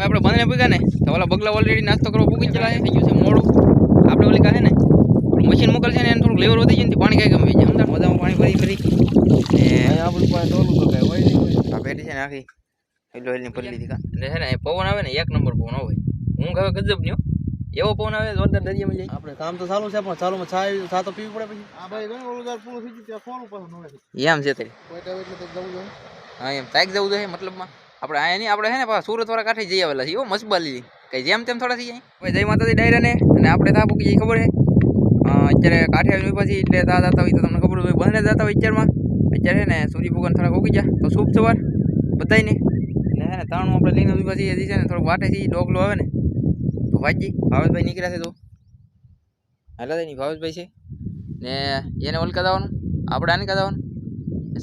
હવે આપણે બંને ભેગા ને તો ઓલા બગલા ઓલરેડી નાસ્તો કરવો પૂકી ચલા થઈ ગયું છે મોડું. આપણે ઓલી કહે ને મશીન મોકલશે ને એને થોડુંક લેવર વધી જાય ને પાણી કાંઈ ગમે જાય અમદાવાદ મજામાં પાણી ભરી ફરી આપણું તો કાંઈ હોય નહીં. આ પેટી છે ને આખી. હેલો હેલની ભરી લીધી કા? એટલે છે ને પવન આવે ને એક નંબર પવન હોય હું હવે ગજબ ન્યો. એવો પવન આવે જોરદાર દરિયામાં જાય. આપણે કામ તો ચાલુ છે પણ ચાલુમાં છા આવી- છા તો પીવી પડે પછી. આ ભાઈ ગણ ઓલું પૂરું થઈ ગયું ત્યાં ખોલું પાછું એમ છે તે. કોઈ એટલે તો જવું જોઈએ. હા એમ. તાઈક જવું જોઈએ મતલબમાં. આપણે અહીંયા નહીં, આપણે છે ને સુરત વાળા કાંઠે જઈ આવેલા છીએ મસ્બાલી. કઈ જેમ તેમ થોડા થઈ હવે જય માતાજી ડાયરાને, અને આપણે તા પૂકી જઈ ખબર છે? અત્યારે કાંઠે આવીને પછી એટલે તા જતા હોય તો તમને ખબર હોય બંને જતા હોય અત્યારમાં. અત્યારે છે ને સૂર્ય ભગવાન થોડાક ઉગી જાય તો શુભ સવાર બધાને ને છે ને તાણું આપણે લઈને ઊભી પછી હજી છે ને થોડુંક વાટે થી ડોગલો આવે ને, તો વાંચી ભાવેશભાઈ નીકળ્યા છે તો. હાલા નહીં ભાવેશભાઈ છે. ને એને ઓલકા જવાનું આપણે આને જવાનું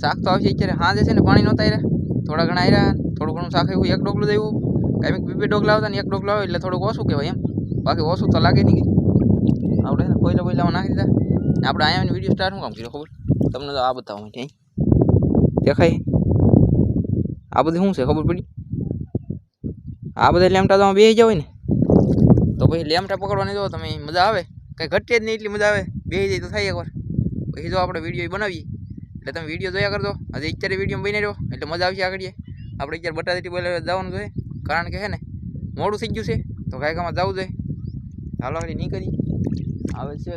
શાક તો આવશે, અત્યારે હા જે છે ને પાણી નહોતા આવ્યા થોડા ઘણા આવ્યા થોડું ઘણું શાક આવ્યું એક ડોગલું દેવું. કાંઈક બે ડોકલા આવતા ને એક ડોકલો આવે એટલે થોડુંક ઓછું કહેવાય એમ. બાકી ઓછું તો લાગે નહીં આપણે છે ને કોયલા કોયલામાં નાખી દીધા. આપણે અહીંયા વીડિયો સ્ટાર્ટ શું કામ કર્યો ખબર? તમને તો આ બતાવો અહીં. દેખાય? આ બધી શું છે ખબર પડી? આ બધા લેમટા તમે બે જાવ ને. તો પછી લેમટા પકડવાની જો તમે મજા આવે? કંઈ ઘટે જ નહીં એટલી મજા આવે. બે જાય તો થાય એકવાર. પછી જો આપણે વીડિયો બનાવીએ. એટલે તમે વીડિયો જોયા કરજો. હજી અત્યારે વીડિયો બની રહ્યો એટલે મજા આવશે આગળ આપણે અત્યારે બટાટી બોલે જવાનું જોઈએ કારણ કે છે ને, મોડું થઈ ગયું છે, તો ગાયકામાં જવું જોઈએ હાલો આગળ નીકળી. આવે છે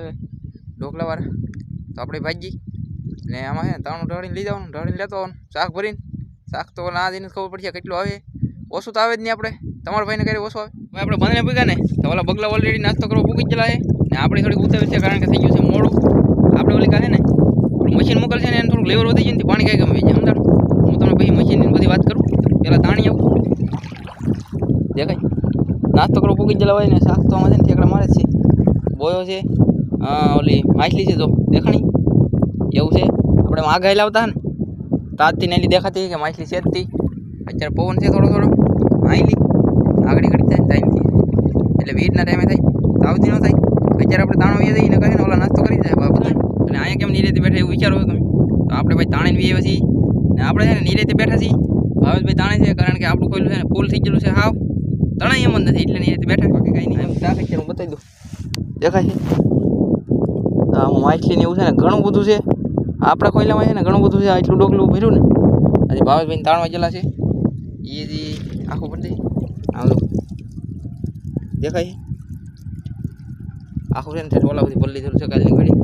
ઢોકળાવાળા. તો આપણે ભાજી ને આમાં છે ને તાણું ઢળીને લઈ જવાનું, ઢળીને લેતો આવવાનું, શાક ભરીને. શાક તો ના જઈને ખબર પડશે કેટલું આવે. ઓછું તો આવે જ નહીં આપણે. તમારા ભાઈને ક્યારે ઓછું આવે. હવે આપણે બંને ભૂગા ને, તો ઓલા બગલા ઓલરેડી નાસ્તો કરવો પૂકી જ છે. ને આપણે થોડીક ઉતાવળ છે, કારણ કે થઈ ગયું છે મોડું. આપણે ઓલી કાલે ને પેલું મશીન મોકલશે ને એને થોડુંક લેવલ વધી જાય ને પાણી કાંઈ ગમે જાય સમજાણ? હું તમને પછી મશીનની બધી વાત કરું. પહેલાં તાણી આવું. દેખાય? નાસ્તો કરો પૂકી જ જલાવાય ને, શાક તો આમાં છે ને ઠેકડા મારે છે. બોયો છે. ઓલી માછલી છે તો દેખાણી? એવું છે? આપણે આગાહી લાવતા ને તાજથી નેલી દેખાતી કે માછલી છે જ તી. અત્યારે પવન છે થોડો થોડો. આઈલી આગળ ઘડી થાય ટાઈમથી એટલે વીજના ટાઈમે થાય. તાવથી ન થાય. અત્યારે આપણે તાણો વીએ જઈને કહે ને, ઓલા નાસ્તો કરી જાય. બાબત અને અહીંયા કેમ નિરેતી બેઠા એવું વિચારો તમે? તો આપણે ભાઈ તાણીને વીએ છીએ. ને આપણે છે ને નિરેતી બેઠા છીએ. ભાવેશભાઈ તાણે છે, કારણ કે આપણું કોઈલું છે ને ફૂલ થઈ ગયેલું છે. હાવ. તણાઈ એમ જ નથી એટલે નિરેતી બેઠા. બાકી કાંઈ નહીં. એમ શાક અત્યારે હું બતાવી દઉં દેખાય છે? આ માછલી ને એવું છે ને ઘણું બધું છે. આપણા કોયલામાં છે ને ઘણું બધું છે. આટલું ડોકલું ભર્યું ને. હજી ભાવેશભાઈને તાણવા ગયેલા છે. એ જે આખું પડતી આવું આમ દેખાય છે? આખું છે ને ઓલા બધી ભરી લીધેલું છે, કાલની ઘડી.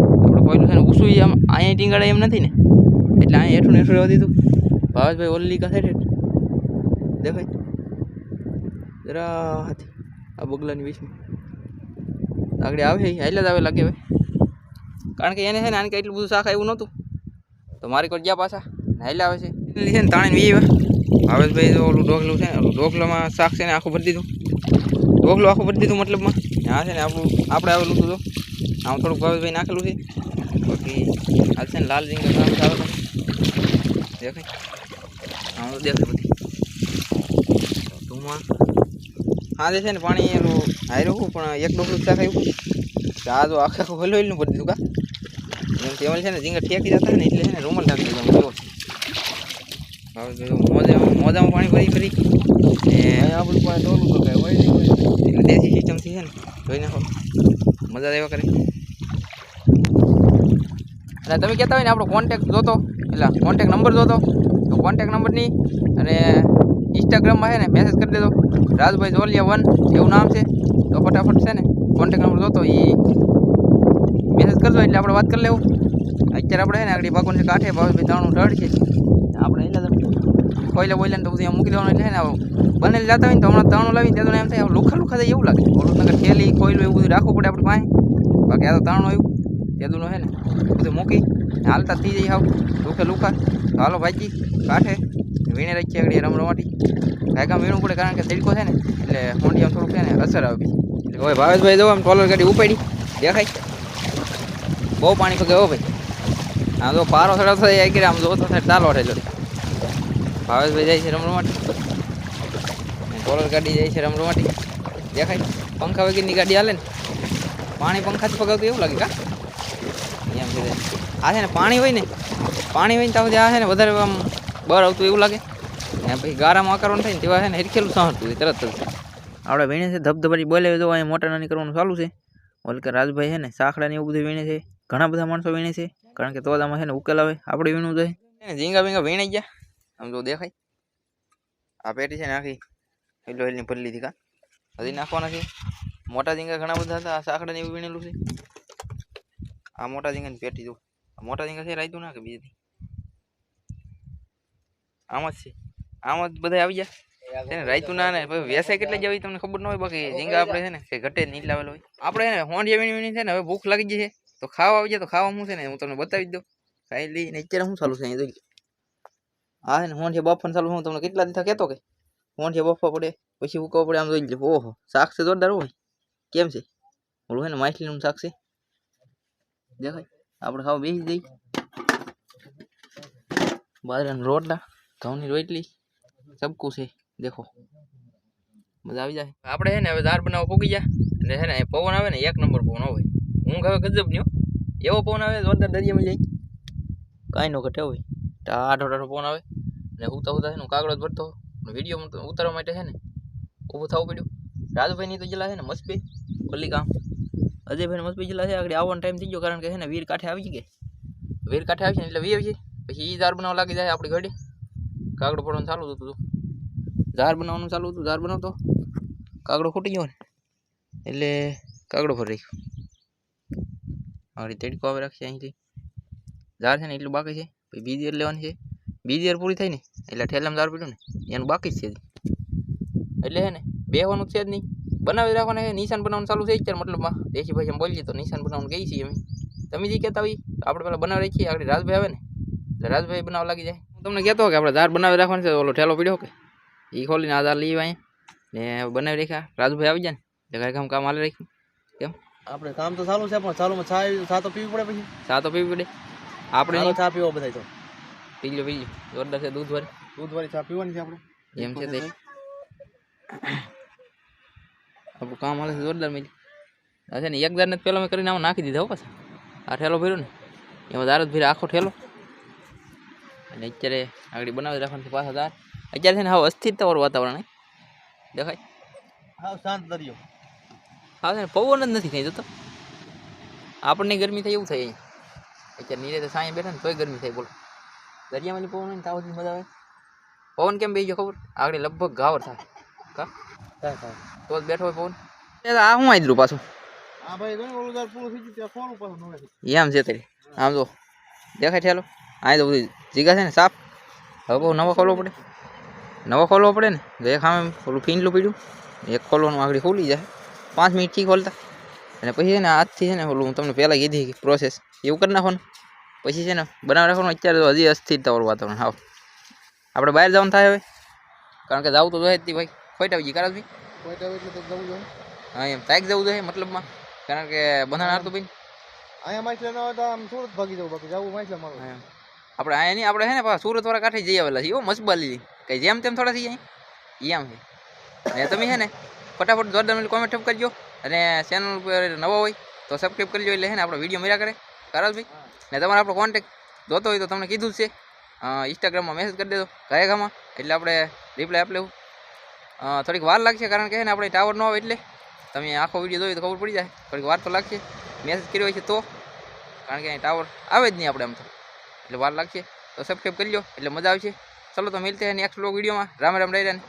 આપણે કોયલું છે ને ઈ આમ, અહીંયા ટીંગાડે એમ નથી ને. એટલે અહીંયા હેઠું હેઠું રહેવા દીધું. ભાવેશભાઈ ઓલી કાંસે દેખાય? જરા આ બગલાની વીસમાં આગળ આવે એટલે જ આવે લાગે ભાઈ કારણ કે એને છે ને આને એટલું બધું શાક આવ્યું નહોતું. તો મારી કોઈ ગયા પાછા? હાઈલે આવે છે. છે ને તાણે વી ભાવેશભાઈ તો ઓલું ઢોકલું છે ઓલું શાક છે ને આખું ભરી દીધું. ઢોકલું આખું ભરી દીધું મતલબમાં. હા છે ને આપણું, આપણે આવેલું હતું તો. આમ થોડુંક ભાઈ નાખેલું છે. બાકી હાલ છે ને લાલ રીંગણ નામ આવે તો દેખાય. આમ તો દેખાય બધી. ધુમા હા જે છે ને પાણી એનું હાર્યું હું પણ એક ડોકલું શાક આવ્યું આ જો આખે આખું હલો હલીનું પડી દીધું કા. એમ તેમાં છે ને ઝીંગા ઠેકી જતા ને એટલે છે ને રૂમલ નાખી દીધો જુઓ હવે મોજામાં મોજામાં પાણી ભરી ભરી ને આપણું પાસે ડોલું તો કાંઈ હોય નહીં એટલે દેશી સિસ્ટમથી છે ને જોઈ નાખો. મજા એવા કરે. અને તમે કહેતા હોય ને, આપણો કોન્ટેક જોતો. એટલે કોન્ટેક નંબર જોતો. તો કોન્ટેક નંબરની અને ઇન્સ્ટાગ્રામમાં છે ને મેસેજ કરી દેજો. રાજભાઈ જોલિયા વન, એવું નામ છે. તો ફટાફટ છે ને કોન્ટેક નંબર જોતો. એ મેસેજ કરજો, એટલે આપણે વાત કરી લેવું. અત્યારે આપણે છે ને, આગળ ભાગોને કાંઠે. ભાવે જાણું ઢળ છે. આપણે એટલે કોયલા બોયલા તો બધું મૂકી દેવાનું એટલે ને, આવું બને જતા હોય ને તો હમણાં તાણું લાવીને ત્યાં તો એમ થાય, લુખા લુખા થાય એવું લાગે. ઓલું નગર થેલી, કોયલું એવું બધું રાખવું પડે આપણે પાસે. બાકી આ તો તાણું આવ્યું તેદુનું છે ને, બધું મૂકી, હાલતા થઈ જઈ હાવ. લુખે લુખા. તો હાલો ભાઈજી, કાંઠે વીણે રાખીએ આગળ રમ રમાટી ગાયકામ વીણવું પડે કારણ કે તડકો છે ને, એટલે હોંડિયામાં થોડુંક છે ને અસર આવે એટલે હવે ભાવેશભાઈ જો આમ ટોલર ગાડી ઉપાડી, દેખાય. બહુ પાણી પગે, હો ભાઈ. આમ તો પારો થડો આગળ આમ જોતો થાય ચાલો થયેલો ભાવેશભાઈ જાય છે રમરમાટી ટોલર ગાડી જાય છે રમરમાટી. દેખાય. પંખા વગેરેની ગાડી હાલે ને. પાણી પંખાથી પગાવતું એવું લાગે કા? એમ છે આ છે ને પાણી હોય ને, પાણી હોય ને ત્યાં સુધી આ છે ને વધારે આમ બહાર આવતું એવું લાગે. ને પછી ગારામાં કરવાનું થાય ને તેવા છે ને હિરખેલું સાંભળતું તરત જ. આપણે વીણે છે ધબધબાજી બોલે તો અહીંયા મોટા નાની કરવાનું ચાલુ છે. ઓલકે રાજભાઈ છે ને સાંકડા ને એવું બધું વીણે છે. ઘણા બધા માણસો વીણે છે, કારણ કે તો આમાં છે ને ઉકેલ આવે, આપણે વીણવું જોઈએ. ઝીંગા ભીંગા વીણાઈ ગયા. આમ તો દેખાય. આ પેટી છે ને આખી હિલો હિલની ભરી લીધી કા? હજી નાખવાના છે? મોટા ઝીંગા ઘણા બધા હતા આ સાંકડા ને એવું વીણેલું છે. આ મોટા ઝીંગાની પેટી જો આ મોટા ઝીંગા છે રાયતું ના કે બીજી આમ જ છે. આમ જ બધા આવી ગયા. છે ને રાયતું ના ને પછી વેસાય કેટલે જવી તમને ખબર ન હોય બાકી ઝીંગા આપણે છે ને કે ઘટે જ નહીં લાવેલો હોય. આપણે છે ને હોંડિયા વીણી વીણી છે ને હવે ભૂખ લાગી ગઈ છે તો ખાવા આવી જાય તો ખાવા શું છે ને હું તમને બતાવી જ દઉં. ખાઈ લઈને અત્યારે શું ચાલુ છે અહીંયા જોઈ લો. આ છે ને હોંડિયા બાફવાનું ચાલુ હું તમને કેટલા દીધા કહેતો કે હોંડિયા બાફવા પડે, પછી ઉકવા પડે, આમ જોઈ લો ઓહો, શાક છે જોરદાર હોય કેમ છે? ઓલું છે ને, માછલીનું શાક છે. દેખાય? આપણે ખાવા બેસી જઈ બાજરાના રોટલા, ઘઉંની રોટલી, સબકું છે. દેખો. મજા આવી જાય. આપણે છે ને, હવે દાળ બનાવવા પૂકી ગયા. અને હે ને પવન આવે ને, એક નંબર પવન હોય ઊંઘ હવે ગજબ ન્યો. એવો પવન આવે, જોરદાર દરિયામાં જાય. કાંઈ નો ઘટે હોય ટાઢો ટાઢો પવન આવે. અને ઉતા ઉતા એનું કાગળો જ ભરતો વીડિયો ઉતારવા માટે છે ને ઊભું થવું પડ્યું. રાજભાઈની તો જિલ્લા છે ને મસ્બી ખુલ્લી કામ. અજયભાઈ મસ્બી જિલ્લા છે આગળ આવવાનો ટાઈમ થઈ ગયો કારણ કે છે ને વીર કાંઠે આવી ગયા વીર કાંઠે આવી છે ને એટલે વી આવી પછી ઈ દાળ બનાવવા લાગી જાય આપણી ઘડી કાગડો પડવાનું ચાલુ હતું બધું. ઝાર બનાવવાનું ચાલુ હતું ઝાર બનાવતો. કાગડો ખૂટી ગયો ને, એટલે કાગડો ફરી રાખ્યો. હવે તડકો આવે રાખશે અહીંથી. ઝાર છે ને એટલું બાકી છે. પછી બીજી યર લેવાની છે. બીજી યર પૂરી થઈ ને એટલે ઠેલામાં દારૂ પડ્યું ને એનું બાકી છે એટલે હે ને બેહવાનું છે જ નહીં. બનાવી રાખવાના છે નિશાન બનાવવાનું ચાલુ છે અત્યારે મતલબમાં. દેશી એમ બોલીએ તો નિશાન બનાવવાનું ગઈ છીએ અમે. તમે જે કહેતા હોય આપણે પહેલાં બનાવી રાખીએ. આગળ રાજભાઈ આવે ને એટલે રાજભાઈ બનાવવા લાગી જાય. હું તમને કહેતો કે આપણે દાળ બનાવી રાખવાની છે ઓલો ઠેલો પડ્યો કે? એ ખોલીને આ દાળ લઈ અહીંયા. ને બનાવી રાખ્યા. રાજભાઈ આવી જાય ને એટલે કામ કામ હાલે રાખ્યું. કેમ? આપણે કામ તો ચાલુ છે પણ ચાલુમાં ચા ચા તો પીવી પડે પછી. ચા તો પીવી પડે. આપણે ચા પીવો બધા તો. પીજો પી લો જોરદાર છે દૂધ વાળી દૂધવાળી ચા પીવાની છે આપણે? એમ છે તે. આપણું કામ હાલે છે જોરદાર મિલી. છે ને એક દારને પેલો મેં કરીને આમાં નાખી દીધા હો પાછા. આ ઠેલો ભર્યો ને. એમાં દાર જ ભર્યો આખો ઠેલો. અને અત્યારે આગળ બનાવી રાખવાનું પાછા દાર અત્યારે છે ને હવે અસ્થિરતાવાળું વાતાવરણ દેખાય? હાવ શાંત દરિયો. હા છે ને પવન જ નથી કઈ જતો. આપણને ગરમી થાય એવું થાય અહીંયા. અત્યારે નીરે તો સાંજે બેઠા ને તોય ગરમી થાય બોલો. દરિયામાં જે પવન હોય ને તાવ મજા આવે? પવન કેમ બેસી ગયો ખબર? આગળ લગભગ ગાવર થાય. કા? થાય તો જ બેઠો હોય પવન? આ હું આદરું પાછું? હા ભાઈ ઓલું દાળ પૂરું થઈ ગયું ત્યાં કોણ પાછું એમ છે તારી. આમ જો. દેખાય ઠેલો? આ તો બધી જીગા છે ને સાફ હવે બહુ નવો ખોલવો પડે. નવો ખોલવો પડે ને એક સામે ઓલું ફીંડલું પીડ્યું. એક ખોલવાનું આગળ ખોલી જાય. પાંચ મિનિટથી ખોલતા. અને પછી છે ને આજથી છે ને ઓલું હું તમને પહેલાં કીધી કે પ્રોસેસ એવું કરી નાખવાનું. પછી છે ને બનાવી રાખવાનું અત્યારે તો હજી અસ્થિરતાવાળું વાતાવરણ. હાવ. આપણે બહાર જવાનું થાય હવે? કારણ કે જવું તો જોઈએ જ ભાઈ. ખોઈટ આવી ગઈ કારણ ભાઈ કોઈ ટાઈમ એટલે તો જવું જોઈએ. હા એમ. તાઈક જવું જોઈએ મતલબમાં? કારણ કે બંધાણ હારતું ભાઈ અહીંયા માછલા ના હોય તો આમ સુરત ભાગી જવું બાકી. જવું માછલા મારું. આપણે અહીંયા નહીં આપણે છે ને પાછા સુરત વાળા કાંઠે જઈ આવેલા છીએ મસબાલી કઈ જેમ તેમ થોડા થઈ જાય એમ છે. અને તમે છે ને ફટાફટ જોરદાર કોમેન્ટ કરજો. અને ચેનલ ઉપર નવો હોય તો સબસ્ક્રાઈબ કરજો એટલે છે ને આપણો વીડિયો મેળા કરે. કરાલભાઈ ને તમારે આપણો કોન્ટેક જોતો હોય તો તમને કીધું છે. ઇન્સ્ટાગ્રામમાં મેસેજ કરી દેજો ગયા ગામાં એટલે આપણે રિપ્લાય આપી લેવું. થોડીક વાર લાગશે કારણ કે ને આપણે ટાવર ન આવે એટલે. તમે આખો વીડિયો જોયો તો ખબર પડી જાય. થોડીક વાર તો લાગશે. મેસેજ કર્યો હોય છે તો. કારણ કે અહીં ટાવર આવે જ નહીં આપણે આમ તો. એટલે વાર લાગશે. તો સબસ્ક્રાઈબ કરી લો એટલે મજા આવશે. ચલો તો મિલતે નેક્સ્ટ બ્લોગ વિડીયોમાં. રામ રામ રહી રહ્યા